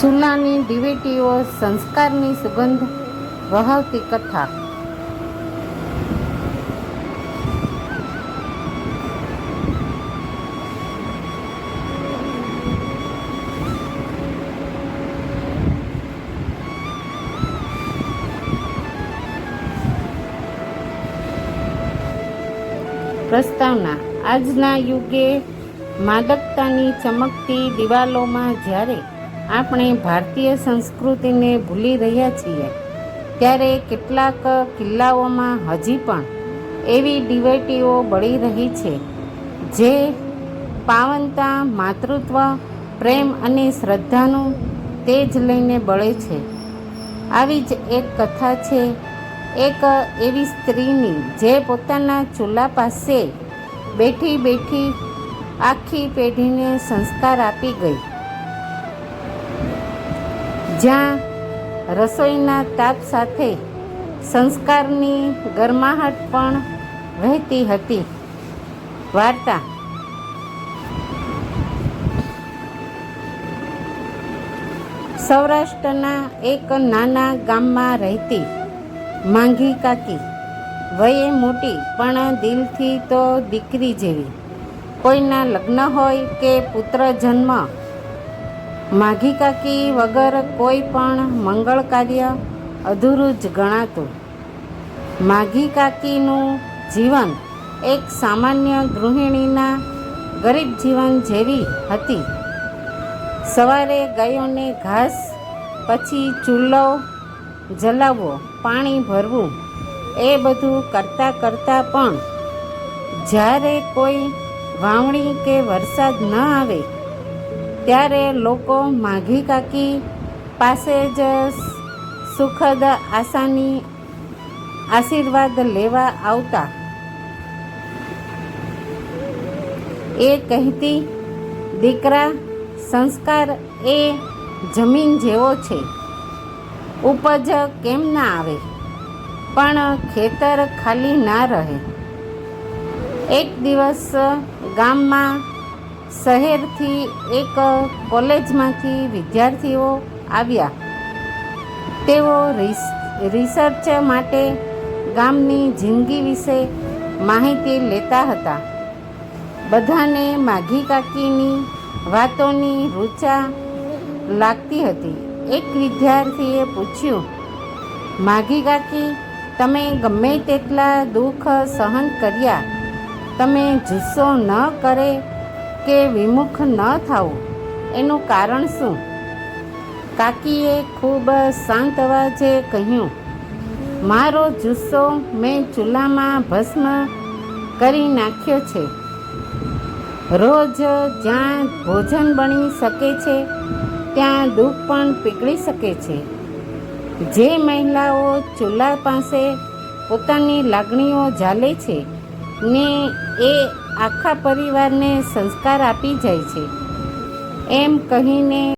ચૂલાની દિવેટીઓ સંસ્કારની સુગંધ વહાવતી કથા. પ્રસ્તાવના. આજના યુગે માદકતાની ચમકતી દિવાલોમાં જ્યારે આપણે ભારતીય સંસ્કૃતિને ભૂલી રહ્યા છીએ. ત્યારે કેટલાક કિલ્લાઓમાં હજી પણ એવી ડિવેટીઓ બળી રહી છે, જે પાવનતા, માતૃત્વ, પ્રેમ અને શ્રદ્ધાનું તેજ લઈને બળે છે. આવી જ એક કથા છે, એક એવી સ્ત્રીની જે પોતાના ચૂલા પાસે બેઠી બેઠી આખી પેઢીને સંસ્કાર આપી ગઈ. જ્યાં રસોઈના તાપ સાથે સંસ્કારની ગરમાહટ પણ વહેતી હતી. વાર્તા. સૌરાષ્ટ્રના એક નાના ગામમાં રહેતી માંગી કાકી. વયે મોટી, પણ દિલથી તો દીકરી જેવી. કોઈના લગ્ન હોય કે પુત્ર જન્મ માઘી કાકી વગર કોઈ પણ મંગળ કાર્ય અધૂરું જ ગણાતું. માઘી કાકીનું જીવન એક સામાન્ય ગૃહિણીના ગરીબ જીવન જેવી હતી. સવારે ગાયોને ઘાસ, પછી ચૂલો જલાવવો પાણી ભરવું, એ બધું કરતાં કરતાં પણ જ્યારે કોઈ વાવણી કે વરસાદ ન આવે ત્યારે લોકો માઘી કાકી પાસે જ સુખદ આશાની આશીર્વાદ લેવા આવતા. એ કહેતી, દીકરા, સંસ્કાર એ જમીન જેવો છે. ઉપજ કેમ ના આવે? પણ ખેતર ખાલી ના રહે. એક દિવસ ગામમાં શહેરથી એક કોલેજમાંથી વિદ્યાર્થીઓ આવ્યા. તેઓ રિસર્ચ માટે ગામની જિંદગી વિશે માહિતી લેતા હતા. બધાને માઘી કાકીની વાતોની રૂચા લાગતી હતી. એક વિદ્યાર્થીએ પૂછ્યું, માઘી કાકી, તમે ગમે તેટલા દુઃખ સહન કર્યા, તમે જુસ્સો ન કરે કે વિમુખ ન થવું એનું કારણ શું? કાકીએ ખૂબ શાંત અવાજે કહ્યું, મારો જુસ્સો મેં ચૂલામાં ભસ્મ કરી નાખ્યો છે. રોજ જ્યાં ભોજન બની શકે છે, ત્યાં દુઃખ પણ પીગળી શકે છે. જે મહિલાઓ ચૂલા પાસે પોતાની લાગણીઓ ઝાલે છે ને એ આખા પરિવારને સંસ્કાર આપી જાય છે. એમ કહીને